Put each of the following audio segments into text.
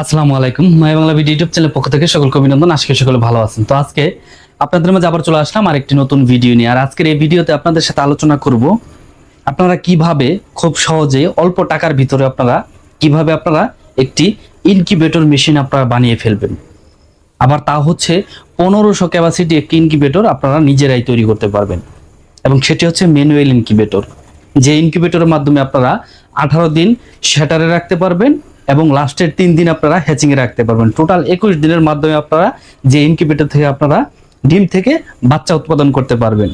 আসসালামু আলাইকুম। My Bangla video YouTube channel পক্ষ থেকে সকলকে অভিনন্দন। আজকে সকলে ভালো আছেন। তো আজকে আপনাদের মাঝে আবার চলে আসলাম আরেকটি নতুন ভিডিও নিয়ে। আর আজকের এই ভিডিওতে আপনাদের সাথে আলোচনা করব, আপনারা কীভাবে খুব সহজে অল্প টাকার ভিতরে আপনারা, কীভাবে আপনারা একটি ইনকিউবেটর মেশিন আপনারা বানিয়ে ফেলবেন। আবার তা হচ্ছে পনেরোশো ক্যাপাসিটি একটি ইনকিউবেটর আপনারা নিজেরাই তৈরি করতে পারবেন। এবং সেটি হচ্ছে ম্যানুয়াল ইনকিউবেটর যে ইনকিউবেটরের মাধ্যমে আপনারা আঠারো দিন শ্যাটারে রাখতে পারবেন এবং লাস্টের তিন দিন আপনারা হ্যাচিংয়ে রাখতে পারবেন। টোটাল একুশ দিনের মাধ্যমে আপনারা যে ইনকিউবেটর থেকে আপনারা ডিম থেকে বাচ্চা উৎপাদন করতে পারবেন।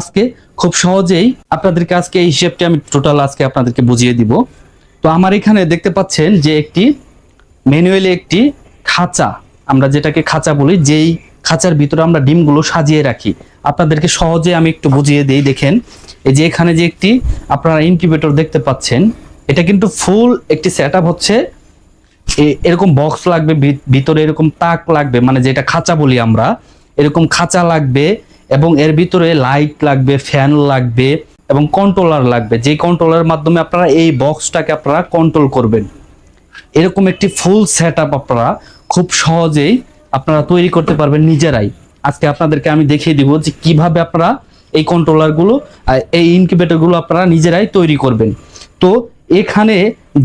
আজকে খুব সহজেই আপনাদেরকে আজকে এই হিসেবটি আমি টোটাল আজকে আপনাদেরকে বুঝিয়ে দিব। তো আমার এখানে দেখতে পাচ্ছেন যে একটি ম্যানুয়ালি একটি খাঁচা, আমরা যেটাকে খাঁচা বলি, যেই খাঁচার ভিতরে আমরা ডিমগুলো সাজিয়ে রাখি। আপনাদেরকে সহজে আমি একটু বুঝিয়ে দিই, দেখেন। এই যে এখানে যে একটি আপনারা ইনকিউবেটর দেখতে পাচ্ছেন এটা কিন্তু ফুল একটি সেট হচ্ছে এরকম বক্স লাগবে ভিতরে এরকম তাক লাগবে মানে যেটা খাঁচা বলি আমরা, এরকম খাঁচা লাগবে এবং এর ভিতরে লাইট লাগবে ফ্যান লাগবে এবং কন্ট্রোলার লাগবে। যে কন্ট্রোলারের মাধ্যমে আপনারা এই বক্সটাকে আপনারা কন্ট্রোল করবেন। এরকম একটি ফুল সেট আপনারা খুব সহজেই আপনারা তৈরি করতে পারবেন নিজেরাই। আজকে আপনাদেরকে আমি দেখিয়ে দিব যে কীভাবে আপনারা এই কন্ট্রোলারগুলো এই ইনকিউবেটরগুলো আপনারা নিজেরাই তৈরি করবেন। তো এখানে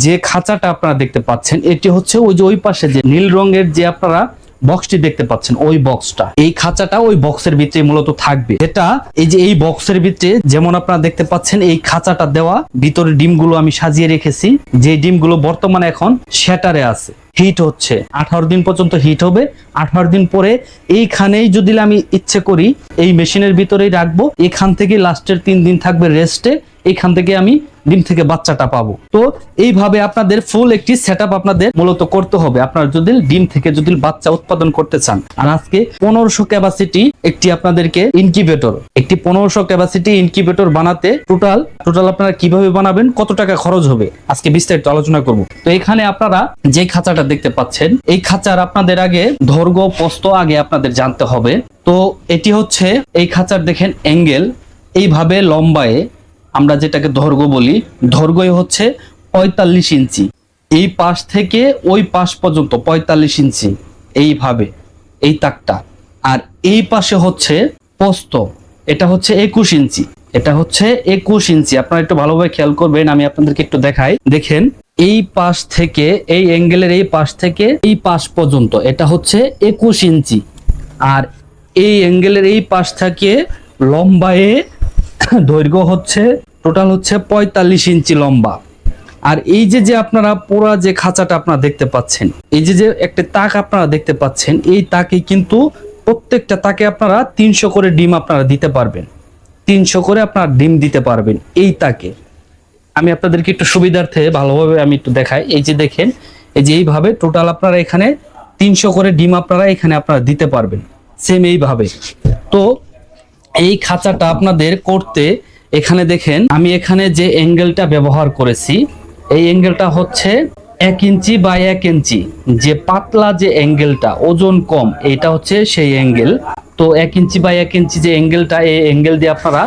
যে খাঁচাটা আপনারা দেখতে পাচ্ছেন, এটি হচ্ছে ওই যে ওই পাশে যে নীল রঙের যে আপনারা বক্সটি দেখতে পাচ্ছেন, ওই বক্সটা এই খাঁচাটা ওই বক্সের ভিতরে মূলত থাকবে। এটা এই যে এই বক্সের ভিতরে যেমন আপনারা দেখতে পাচ্ছেন, এই খাঁচাটা দেওয়া ভিতরে ডিমগুলো আমি সাজিয়ে রেখেছি। যে ডিমগুলো বর্তমানে এখন শ্যাটারে আছে। হিট হচ্ছে। আঠারো দিন পর্যন্ত হিট হবে। আঠারো দিন পরে এইখানেই যদি আমি ইচ্ছে করি, এই মেশিনের ভিতরেই রাখব। এখান থেকে লাস্টের তিন দিন থাকবে রেস্টে এখান থেকে আমি ডিম থেকে বাচ্চাটা পাবো। তো এইভাবে আপনাদের ফুল একটি সেট আপনাদের মূলত করতে হবে। আপনারা যদি ডিম থেকে যদি বাচ্চা উৎপাদন করতে চান, আর আজকে পনেরোশো ক্যাপাসিটি একটি আপনাদেরকে ইনকিউবেটর একটি পনেরোশো ক্যাপাসিটি ইনকিউবেটর বানাতে টোটাল টোটাল আপনারা কীভাবে বানাবেন, কত টাকা খরচ হবে, আজকে বিস্তারিত আলোচনা করব। তো এখানে আপনারা যে খাঁচাটা দেখতে পাচ্ছেন, এই খাঁচার আপনাদের আগে দৈর্ঘ্য প্রস্থ আগে আপনাদের জানতে হবে। তো এটি হচ্ছে, এই খাঁচার দেখেন অ্যাঙ্গেল এইভাবে লম্বায় আমরা যেটাকে দৈর্ঘ্য বলি দৈর্ঘ্য হচ্ছে পঁয়তাল্লিশ ইঞ্চি। এই পাশ থেকে ওই পাশ পর্যন্ত পঁয়তাল্লিশ ইঞ্চি, এইভাবে, এই তাকটা। আর এই পাশে হচ্ছে পোস্ত, এটা হচ্ছে একুশ ইঞ্চি, এটা হচ্ছে একুশ ইঞ্চি। আপনারা একটু ভালোভাবে খেয়াল করবেন, আমি আপনাদেরকে একটু দেখাই। দেখেন, এই পাশ থেকে, এই অ্যাঙ্গেলের এই পাশ থেকে, এই পাশ পর্যন্ত, এটা হচ্ছে একুশ ইঞ্চি। আর এই অ্যাঙ্গেলের এই পাশ থেকে লম্বায়ে দৈর্ঘ্য হচ্ছে টোটাল হচ্ছে পঁয়তাল্লিশ ইঞ্চি লম্বা। আর এই যে যে আপনারা পুরা যে খাঁচাটা আপনারা দেখতে পাচ্ছেন, এই যে যে একটা তাক আপনারা দেখতে পাচ্ছেন, এই তাকে কিন্তু প্রত্যেকটা তাকে আপনারা তিনশো করে ডিম আপনারা দিতে পারবেন। তিনশো করে আপনারা ডিম দিতে পারবেন এই তাকে। আমি আপনাদেরকে একটু সুবিধার্থে ভালোভাবে আমি একটু দেখাই। এই যে দেখেন, এই যে এইভাবে টোটাল আপনারা এখানে তিনশো করে ডিম আপনারা এখানে আপনারা দিতে পারবেন। সেম এইভাবে। তো এই খাঁচাটা আপনাদের করতে এখানে দেখেন, আমি এখানে যে অ্যাঙ্গেলটা ব্যবহার করেছি, এই অ্যাঙ্গেলটা হচ্ছে এক ইঞ্চি বা এক ইঞ্চি। যে পাতলা যে অ্যাঙ্গেলটা ওজন কম, এটা হচ্ছে সেই অ্যাঙ্গেল তো এক ইঞ্চি বা এক ইঞ্চি যে অ্যাঙ্গেলটা এই অ্যাঙ্গেল দিয়ে আপনারা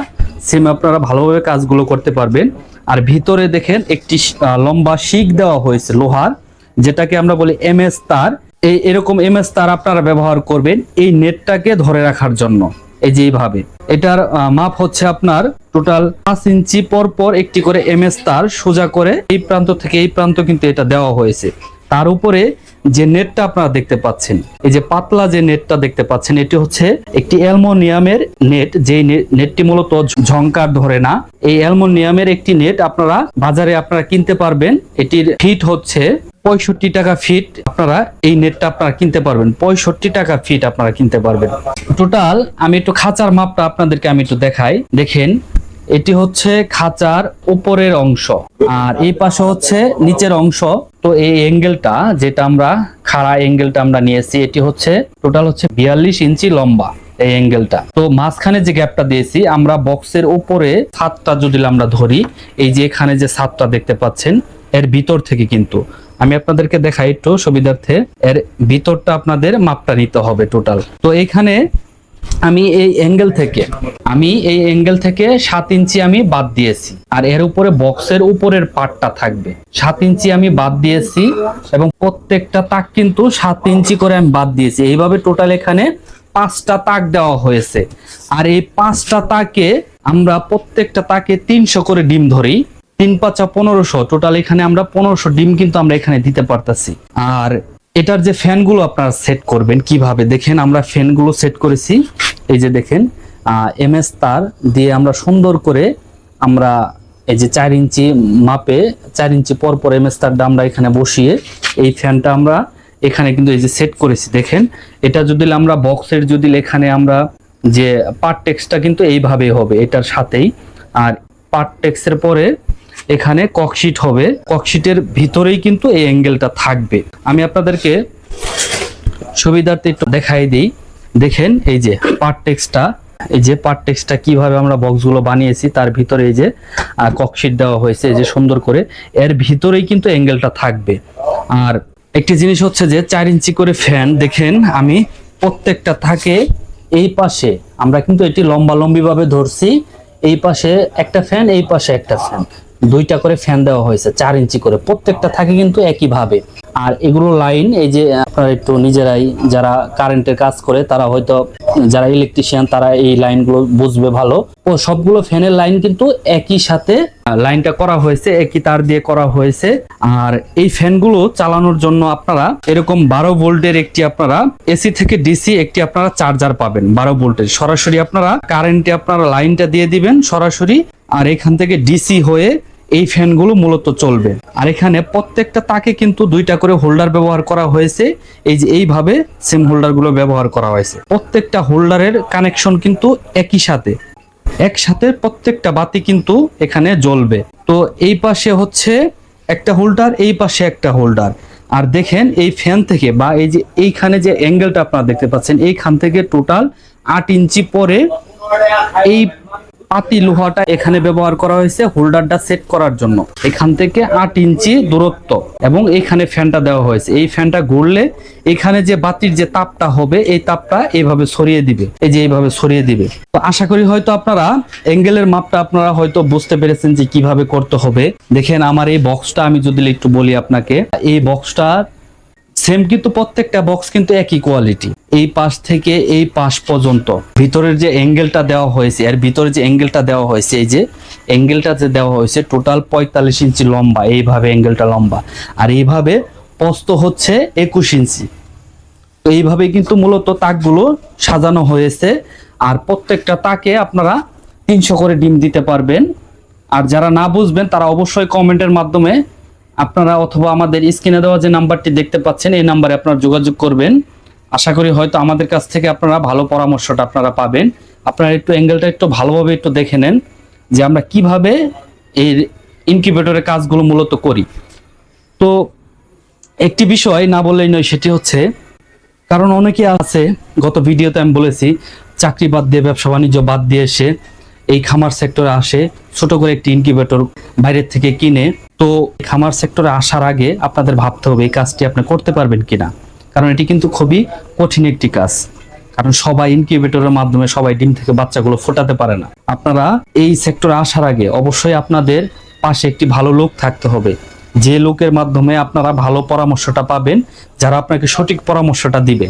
সেম আপনারা ভালোভাবে কাজগুলো করতে পারবেন। আর ভিতরে দেখেন একটি লম্বা শিক দেওয়া হয়েছে, লোহার, যেটাকে আমরা বলি এমএস তার। এই এরকম এমএস তার আপনারা ব্যবহার করবেন এই নেটটাকে ধরে রাখার জন্য। এই যে এইভাবে এটার মাপ হচ্ছে আপনার টোটাল পাঁচ ইঞ্চি পর পর একটি করে এমএস তার সোজা করে এই প্রান্ত থেকে এই প্রান্ত কিন্তু এটা দেওয়া হয়েছে। তার উপরে যে নেটটা আপনারা দেখতে পাচ্ছেন, এই যে পাতলা যে নেটটা দেখতে পাচ্ছেন, এটি হচ্ছে একটি অ্যালমোনিয়ামের নেট যে নেটটি মূলত ঝংকার ধরে না। এই অ্যালমোনিয়ামের একটি নেট আপনারা বাজারে আপনারা কিনতে পারবেন। এটির ফিট হচ্ছে পঁয়ষট্টি টাকা ফিট। আপনারা এই নেটটা আপনারা কিনতে পারবেন। পঁয়ষট্টি টাকা ফিট আপনারা কিনতে পারবেন। টোটাল আমি একটু খাঁচার মাপটা আপনাদেরকে আমি একটু দেখাই। দেখেন এটি হচ্ছে খাঁচার উপরের অংশ। আর এই পাশে হচ্ছে নিচের অংশ। তো এই অ্যাঙ্গেলটা যেটা আমরা, খাড়া অ্যাঙ্গেলটা আমরা নিয়েছি, এটি হচ্ছে টোটাল হচ্ছে বিয়াল্লিশ ইঞ্চি লম্বা এই অ্যাঙ্গেলটা তো মাঝখানে যে গ্যাপটা দিয়েছি, আমরা বক্সের উপরে ছাদটা যদি আমরা ধরি, এই যে এখানে যে ছাদটা দেখতে পাচ্ছেন, এর ভিতর থেকে কিন্তু। আমি আপনাদেরকে দেখাই একটু, সুবিধার্থে, এর ভিতরটা আপনাদের মাপটা নিতে হবে টোটাল তো এখানে আমি এই অ্যাঙ্গেল থেকে, আমি এই অ্যাঙ্গেল থেকে সাত ইঞ্চি আমি বাদ দিয়েছি। আর এর উপরে বক্সের উপরের পার্টটা থাকবে। সাত ইঞ্চি আমি বাদ দিয়েছি এবং প্রত্যেকটা তাক কিন্তু সাত ইঞ্চি করে আমি বাদ দিয়েছি। এইভাবে টোটাল এখানে পাঁচটা তাক দেওয়া হয়েছে। আর এই পাঁচটা তাকে আমরা প্রত্যেকটা তাকে তিনশো করে ডিম ধরি। তিন পাঁচা পনেরোশো টোটাল এখানে আমরা পনেরোশো ডিম কিন্তু আমরা এখানে দিতে পারতাছি। আর এটার যে ফ্যানগুলো আপনারা সেট করবেন কীভাবে? দেখেন আমরা ফ্যানগুলো সেট করেছি। এই যে দেখেন এম এস তার দিয়ে আমরা সুন্দর করে আমরা এই যে চার ইঞ্চি মাপে, চার ইঞ্চি পর পর এম এস তারটা আমরা এখানে বসিয়ে এই ফ্যানটা আমরা এখানে কিন্তু এই যে সেট করেছি। দেখেন, এটা যদি আমরা বক্সের যদি এখানে আমরা যে পার্ট টেক্সটা কিন্তু এইভাবেই হবে, এটার সাথেই। আর পার্ট টেক্সের পরে এখানে ককশিট হবে। ককশিটের ভিতরেই কিন্তু এই অ্যাঙ্গেলটা থাকবে। আমি আপনাদেরকে সুবিধার্থে একটু দেখাই দিই। দেখেন এই যে পার্ট টেক্সটা এই যে পার্ট টেক্সটা কীভাবে আমরা বক্সগুলো বানিয়েছি, তার ভিতরে এই যে ককশিট দেওয়া হয়েছে, এই যে সুন্দর করে। এর ভিতরেই কিন্তু অ্যাঙ্গেলটা থাকবে। আর একটি জিনিস হচ্ছে যে, চার ইঞ্চি করে ফ্যান, দেখেন আমি প্রত্যেকটা থাকে এই পাশে। আমরা কিন্তু এটি লম্বা লম্বি ভাবে ধরছি। এই পাশে একটা ফ্যান, এই পাশে একটা ফ্যান। দুইটা করে ফ্যান দেওয়া হয়েছে, চার ইঞ্চি করে। প্রত্যেকটা থাকে কিন্তু একই ভাবে আর এগুলো লাইন এই যে আপনারা একটু নিজেরাই যারা কারেন্টের কাজ করে, তারা হয়তো, যারা ইলেকট্রিশিয়ান তারা এই লাইনগুলো বুঝবে ভালো। ও, সবগুলো ফ্যানের লাইন কিন্তু একই সাথে লাইনটা করা হয়েছে, একই তার দিয়ে করা হয়েছে। আর এই ফ্যানগুলো চালানোর জন্য আপনারা, এরকম বারো ভোল্টের একটি আপনারা এসি থেকে ডিসি একটি আপনারা চার্জার পাবেন, বারো ভোল্টের। সরাসরি আপনারা কারেন্টে আপনারা লাইনটা দিয়ে দিবেন, সরাসরি। আর এখান থেকে ডিসি হয়ে এই ফ্যানগুলো মূলত চলবে। আর এখানে প্রত্যেকটা তাকে কিন্তু দুইটা করে হোল্ডার ব্যবহার করা হয়েছে। এই যে এইভাবে সিম হোল্ডারগুলো ব্যবহার করা হয়েছে। প্রত্যেকটা হোল্ডারের কানেকশন কিন্তু একই সাথে। একসাথে প্রত্যেকটা বাতি কিন্তু এখানে জ্বলবে। তো এই পাশে হচ্ছে একটা হোল্ডার, এই পাশে একটা হোল্ডার। আর দেখেন এই ফ্যান থেকে বা এই যে এইখানে যে অ্যাঙ্গেলটা আপনারা দেখতে পাচ্ছেন, এইখান থেকে টোটাল আট ইঞ্চি পরে এই পাতি লোহাটা এখানে ব্যবহার করা হয়েছে হোল্ডারটা সেট করার জন্য। এখান থেকে আট ইঞ্চি দূরত্ব এবং এখানে ফ্যানটা দেওয়া হয়েছে। এই ফ্যানটা ঘুরলে এখানে যে বাতির যে তাপটা হবে, এই তাপটা এইভাবে ছড়িয়ে দিবে। এই যে এইভাবে ছড়িয়ে দিবে। তো আশা করি হয়তো আপনারা অ্যাঙ্গেলের মাপটা আপনারা হয়তো বুঝতে পেরেছেন যে কীভাবে করতে হবে। দেখেন আমার এই বক্সটা আমি যদি একটু বলি আপনাকে, এই বক্সটা সেম কিন্তু প্রত্যেকটা বক্স কিন্তু একই কোয়ালিটি এই পাশ থেকে এই পাশ পর্যন্ত। ভিতরের যে অ্যাঙ্গেলটা দেওয়া হয়েছে, এর ভিতরে যে অ্যাঙ্গেলটা দেওয়া হয়েছে, এই যে অ্যাঙ্গেলটা যে দেওয়া হয়েছে টোটাল পঁয়তাল্লিশ ইঞ্চি লম্বা, এইভাবে অ্যাঙ্গেলটা লম্বা। আর এইভাবে প্রস্থ হচ্ছে একুশ ইঞ্চি। তো এইভাবে কিন্তু মূলত তাকগুলো সাজানো হয়েছে। আর প্রত্যেকটা তাকে আপনারা তিনশো করে ডিম দিতে পারবেন। আর যারা না বুঝবেন, তারা অবশ্যই কমেন্টের মাধ্যমে আপনারা অথবা আমাদের স্ক্রিনে দেওয়া যে নাম্বারটি দেখতে পাচ্ছেন, এই নাম্বারে আপনারা যোগাযোগ করবেন। আশা করি হয়তো আমাদের কাছ থেকে আপনারা ভালো পরামর্শটা আপনারা পাবেন। আপনারা একটু অ্যাঙ্গেলটা একটু ভালোভাবে একটু দেখে নেন যে আমরা কীভাবে এই ইনকিউবেটরের কাজগুলো মূলত করি। তো একটি বিষয় না বললেই নয়, সেটি হচ্ছে, কারণ অনেকে আছে, গত ভিডিওতে আমি বলেছি, চাকরি বাদ দিয়ে, ব্যবসা বাণিজ্য বাদ দিয়ে এসে এই খামার সেক্টরে আসে, ছোট করে একটি ইনকিউবেটর বাইরের থেকে কিনে তো খামার সেক্টরে আসার আগে আপনাদের ভাবতে হবে এই কাজটি আপনি করতে পারবেন কিনা। কারণ এটি কিন্তু খুবই কঠিন একটি কাজ। কারণ সবাই ইনকিউবেটরের মাধ্যমে সবাই ডিম থেকে বাচ্চাগুলো ফোটাতে পারে না। আপনারা এই সেক্টরে আসার আগে অবশ্যই আপনাদের পাশে একটি ভালো লোক থাকতে হবে। যে লোকের মাধ্যমে আপনারা ভালো পরামর্শটা পাবেন, যারা আপনাকে সঠিক পরামর্শটা দিবে।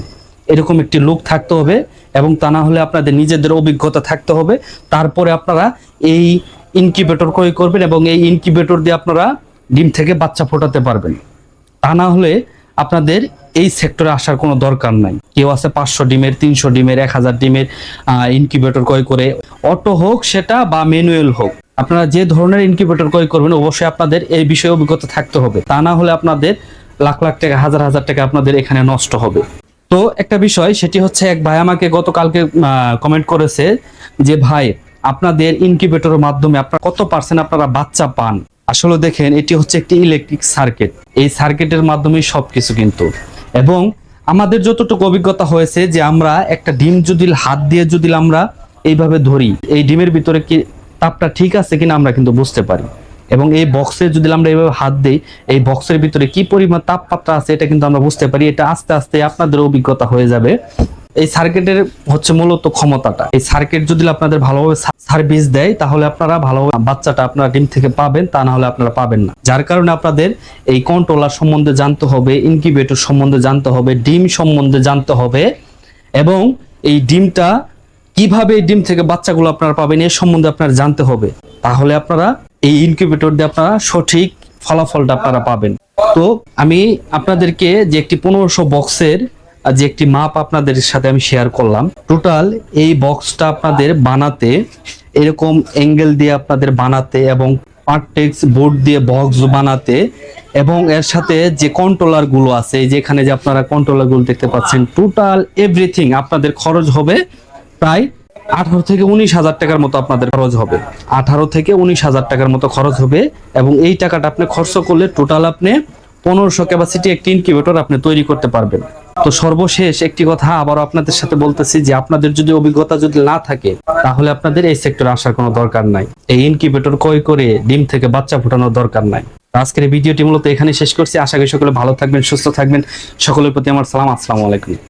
এরকম একটি লোক থাকতে হবে এবং তা না হলে আপনাদের নিজেদের অভিজ্ঞতা থাকতে হবে। তারপরে আপনারা এই ইনকিউবেটর ক্রয় করবেন এবং এই ইনকিউবেটর দিয়ে আপনারা ডিম থেকে বাচ্চা ফোটাতে পারবেন। তা না হলে আপনাদের এই সেক্টরে আসার কোনো দরকার নাই। কেউ আছে পাঁচশো ডিমের, তিনশো ডিমের, এক হাজার ডিমের ইনকিউবেটর ক্রয় করে। অটো হোক সেটা বা ম্যানুয়াল হোক, আপনারা যে ধরনের ইনকিউবেটর ক্রয় করবেন অবশ্যই আপনাদের এই বিষয়ে অভিজ্ঞতা থাকতে হবে। তা না হলে আপনাদের লাখ লাখ টাকা, হাজার হাজার টাকা আপনাদের এখানে নষ্ট হবে। তো একটা বিষয়, সেটি হচ্ছে এক ভাই আমাকে গতকালকে কমেন্ট করেছে যে, ভাই আপনাদের ইনকিউবেটরের মাধ্যমে আপনারা কত পার্সেন্ট আপনারা বাচ্চা পান? আসলে দেখেন, এটি হচ্ছে একটি ইলেকট্রিক সার্কিট এই সার্কিটের মাধ্যমে সবকিছু কিন্তু। এবং আমাদের যতটুকু অভিজ্ঞতা হয়েছে যে আমরা একটা ডিম যদি হাত দিয়ে যদি আমরা এইভাবে ধরি, এই ডিমের ভিতরে কি তাপটা ঠিক আছে কিনা আমরা কিন্তু বুঝতে পারি। এবং এই বক্সে যদি আমরা এইভাবে হাত দিই, এই বক্সের ভিতরে কি পরিমাণ তাপমাত্রা আছে এটা কিন্তু আমরা বুঝতে পারি। এটা আস্তে আস্তে আপনাদের অভিজ্ঞতা হয়ে যাবে। এই সার্কিটের হচ্ছে মূলত ক্ষমতাটা। এই সার্কিট যদি আপনাদের ভালোভাবে সার্ভিস দেয়, তাহলে আপনারা ভালোভাবে বাচ্চাটা আপনারা ডিম থেকে পাবেন, তা না হলে আপনারা পাবেন না। যার কারণে আপনাদের এই কন্ট্রোলার সম্বন্ধে জানতে হবে ইনকিউবেটর সম্বন্ধে জানতে হবে, ডিম সম্বন্ধে জানতে হবে, এবং এই ডিমটা কীভাবে এই ডিম থেকে বাচ্চাগুলো আপনারা পাবেন এর সম্বন্ধে আপনারা জানতে হবে। তাহলে আপনারা এই ইনকিউবেটর দিয়ে আপনারা সঠিক ফলাফলটা আপনারা পাবেন। তো আমি আপনাদেরকে যে একটি পনেরোশো বক্সের যে একটি মাপ আপনাদের সাথে আমি শেয়ার করলাম। টোটাল এই বক্সটা আপনাদের বানাতে এরকম অ্যাঙ্গেল দিয়ে আপনাদের বানাতে এবং পার্টেক্স বোর্ড দিয়ে বক্স বানাতে এবং এর সাথে যে কন্ট্রোলারগুলো আছে, এই যে আপনারা কন্ট্রোলারগুলো দেখতে পাচ্ছেন টোটাল এভরিথিং আপনাদের খরচ হবে প্রায় আঠারো থেকে উনিশ হাজার টাকার মতো আপনাদের খরচ হবে। আঠারো থেকে উনিশ হাজার টাকার মতো খরচ হবে এবং এই টাকাটা আপনি খরচ করলে টোটাল আপনি পনেরোশো ক্যাপাসিটি একটি ইনকিউবেটর আপনি তৈরি করতে পারবেন। তো সর্বশেষ একটি কথা আবারও আপনাদের সাথে বলতেছি যে আপনাদের যদি অভিজ্ঞতা যদি না থাকে, তাহলে আপনাদের এই সেক্টরে আসার কোনো দরকার নাই। এই ইনকিউবেটর কয় করে ডিম থেকে বাচ্চা ফোটানোর দরকার নাই। আজকের ভিডিওটি মূলত এখানে শেষ করছি। আশা করি সকলে ভালো থাকবেন, সুস্থ থাকবেন। সকলের প্রতি আমার সালাম। আসসালামু আলাইকুম।